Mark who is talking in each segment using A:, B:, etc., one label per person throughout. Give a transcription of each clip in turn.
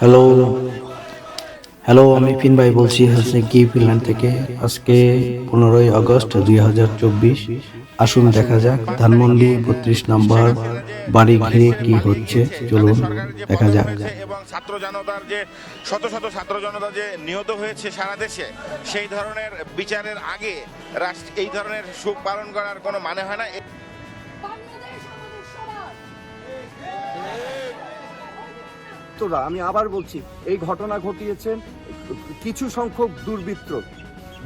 A: Hello hello আমি ফিন ভাই বলছি কি ফিনল্যান্ড থেকে। আজকে পনেরোই আগস্ট দুই হাজার চব্বিশ। আসুন দেখা যাক ধানমন্ডি বত্রিশ নম্বর বাড়ি ঘিরে কি হচ্ছে। চলুন দেখা যাক।
B: এবং ছাত্র জনতার যে শত শত ছাত্র জনতা যে নিহত হয়েছে সারা দেশে, সেই ধরনের বিচারের আগে রাষ্ট্র এই ধরনের সুখ পালন করার কোনো মানে হয় না।
C: তোরা আমি আবার বলছি এই ঘটনা ঘটিয়েছেন কিছু সংখ্যক দুর্বৃত্ত।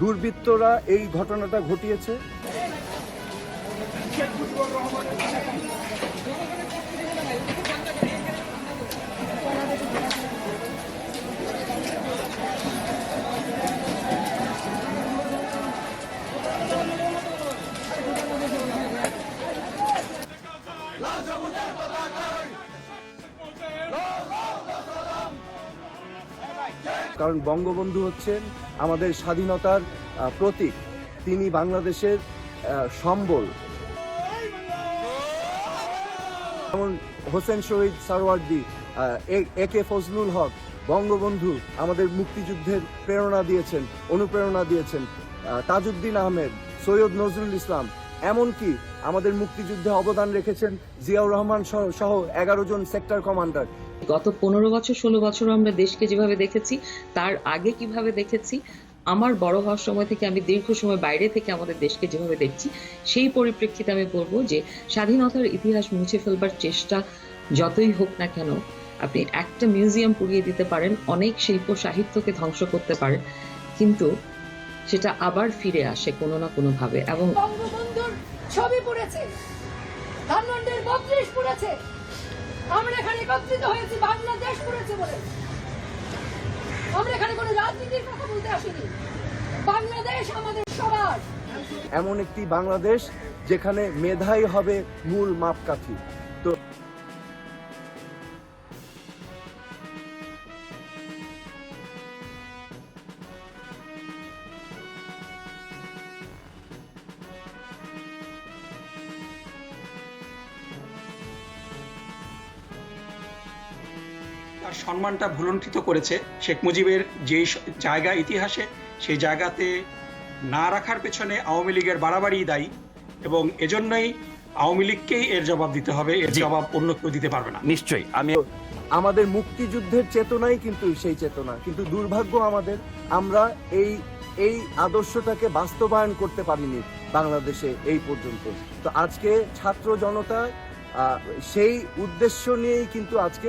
C: দুর্বৃত্তরা এই ঘটনাটা ঘটিয়েছে। কারণ বঙ্গবন্ধু হচ্ছেন আমাদের স্বাধীনতার প্রতীক। তিনি বাংলাদেশের সম্বল। যেমন হোসেন শহীদ সারওয়ার্দি আহ, এ- কে ফজলুল হক বঙ্গবন্ধু আমাদের মুক্তিযুদ্ধের প্রেরণা দিয়েছেন অনুপ্রেরণা দিয়েছেন। তাজউদ্দিন আহমেদ সৈয়দ নজরুল ইসলাম এমনকি আমাদের মুক্তিযুদ্ধে অবদান রেখেছেন জিয়াউর রহমান সহ এগারো জন সেক্টর কমান্ডার।
D: গত পনেরো বছর, ষোলো বছর আমরা দেশকে যেভাবে দেখেছি, তার আগে কীভাবে দেখেছি, আমার বড় হওয়ার সময় থেকে আমি দীর্ঘ সময় বাইরে থেকে আমাদের দেশকে যেভাবে দেখছি, সেই পরিপ্রেক্ষিতে আমি বলব যে স্বাধীনতার ইতিহাস মুছে ফেলবার চেষ্টা যতই হোক না কেন, আপনি একটা মিউজিয়াম পুড়িয়ে দিতে পারেন, অনেক শিল্প সাহিত্যকে ধ্বংস করতে পারেন কিন্তু সেটা আবার ফিরে আসে কোনো না কোনো ভাবে এবং
E: বঙ্গবন্ধুর ছবি পড়েছে, ধানমন্ডির বত্রিশ পড়েছে। আমরা এখানে একত্রিত হয়েছি, বাংলাদেশ করেছে বলে। আমরা এখানে কোনো রাজনীতির কথা বলতে আসিনি। বাংলাদেশ আমাদের সবার।
C: এমন একটি বাংলাদেশ যেখানে মেধাই হবে মূল মাপকাঠি।
F: তার সম্মানটা ভুলুণ্ঠিত করেছে শেখ মুজিবের স- জায়গা ইতিহাসে সেই জায়গাতে না রাখার পেছনে আওয়ামী লীগের বাড়াবাড়ি দায়ী এবং এজন্যই আওয়ামী লীগকেই এর জবাব দিতে হবে এর জবাব অন্য কেউ দিতে পারবে না।
G: নিশ্চয়ই আমি
C: আমাদের মুক্তিযুদ্ধের চেতনাই কিন্তু সেই চেতনা কিন্তু দুর্ভাগ্য আমাদের আমরা এই এই আদর্শটাকে বাস্তবায়ন করতে পারিনি বাংলাদেশে এই পর্যন্ত। তো আজকে ছাত্র জনতা আহ, সেই উদ্দেশ্য নিয়েই কিন্তু আজকে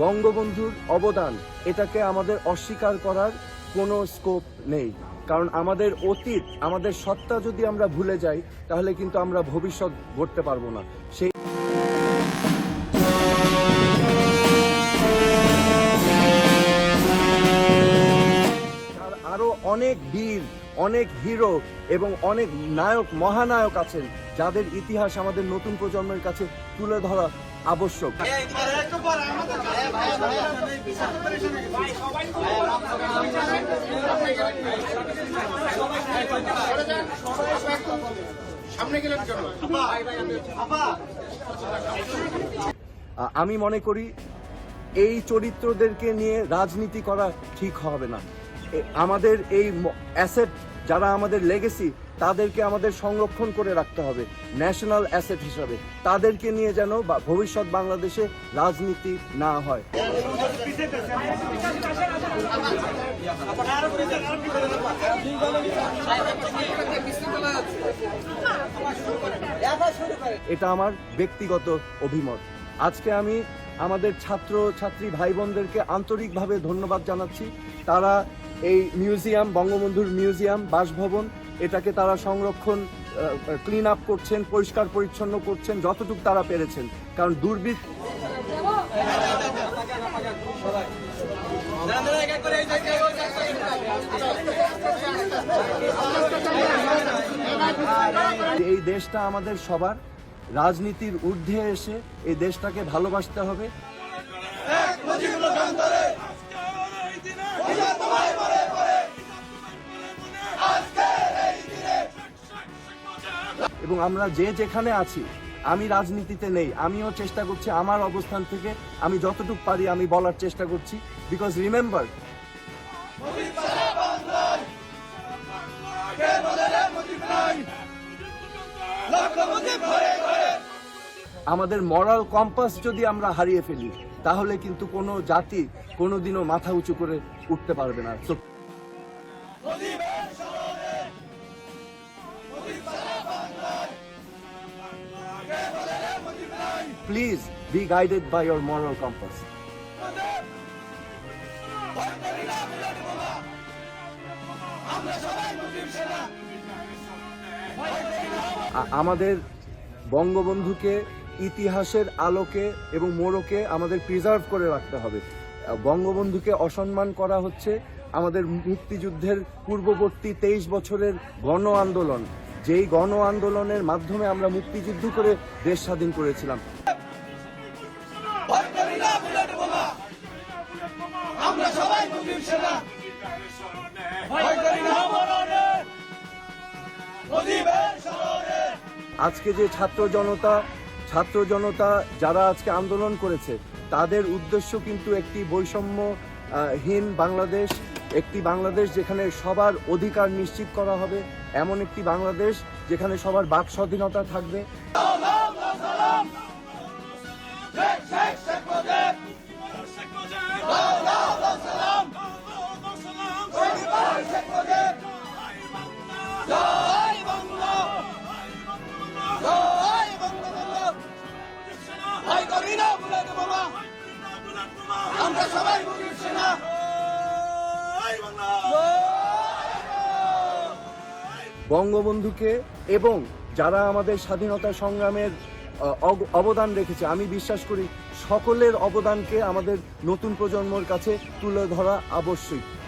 C: বঙ্গবন্ধুর অবদান, এটাকে আমাদের অস্বীকার করার কোনো স্কোপ নেই। কারণ আমাদের অতীত, আমাদের সত্তা যদি আমরা ভুলে যাই, তাহলে কিন্তু আমরা ভবিষ্যৎ গড়তে পারব না। সেই আর আরও অনেক বীর, অনেক হিরো এবং অনেক নায়ক, মহানায়ক আছেন, যাদের ইতিহাস আমাদের নতুন প্রজন্মের কাছে তুলে ধরা আবশ্যক। আমি মনে করি এই চরিত্রদেরকে নিয়ে রাজনীতি করা ঠিক হবে না। আমাদের এই অ্যাসেট যারা আমাদের লেগেসি তাদেরকে আমাদের সংরক্ষণ করে রাখতে হবে ন্যাশনাল অ্যাসেট হিসাবে। তাদেরকে নিয়ে যেন ভবিষ্যৎ বাংলাদেশে রাজনীতি না হয়। এটা আমার ব্যক্তিগত অভিমত। আজকে আমি আমাদের ছাত্র, ছাত্রী ভাই বোনদেরকে আন্তরিকভাবে ধন্যবাদ জানাচ্ছি। তারা এই মিউজিয়াম, বঙ্গবন্ধুর মিউজিয়াম, বাসভবন এটাকে তারা সংরক্ষণ ক্লিন আপ করছেন, পরিষ্কার পরিচ্ছন্ন করছেন, যতটুকু তারা পেরেছেন। কারণ দুর্বৃত্ত এই দেশটা আমাদের সবার। রাজনীতির ঊর্ধ্বে এসে এই দেশটাকে ভালোবাসতে হবে। এবং আমরা যে যেখানে আছি, আমি রাজনীতিতে নেই, আমিও চেষ্টা করছি আমার অবস্থান থেকে আমি যতটুকু পারি আমি বলার চেষ্টা করছি বিকজ রিমেম্বার আমাদের মরাল কম্পাস যদি আমরা হারিয়ে ফেলি, তাহলে কিন্তু কোনো জাতি কোনোদিনও মাথা উঁচু করে উঠতে পারবে না। Please be guided by your moral compass. আমাদের বঙ্গবন্ধুকে ইতিহাসের আলোকে এবং মোড়কে আমাদের প্রিজার্ভ করে রাখতে হবে। বঙ্গবন্ধুকে অসম্মান করা হচ্ছে আমাদের মুক্তিযুদ্ধের পূর্ববর্তী তেইশ বছরের গণ আন্দোলন। যেই গণ আন্দোলনের মাধ্যমে আমরা মুক্তিযুদ্ধ করে দেশ স্বাধীন করেছিলাম। আজকে যে ছাত্র জনতা ছাত্র জনতা যারা আজকে আন্দোলন করেছে তাদের উদ্দেশ্য কিন্তু একটি বৈষম্যহীন বাংলাদেশ একটি বাংলাদেশ যেখানে সবার অধিকার নিশ্চিত করা হবে এমন একটি বাংলাদেশ যেখানে সবার বাক স্বাধীনতা থাকবে। বঙ্গবন্ধুকে এবং যারা আমাদের স্বাধীনতা সংগ্রামের অব- অবদান রেখেছে, আমি বিশ্বাস করি সকলের অবদানকে আমাদের নতুন প্রজন্মর কাছে তুলে ধরা আবশ্যক।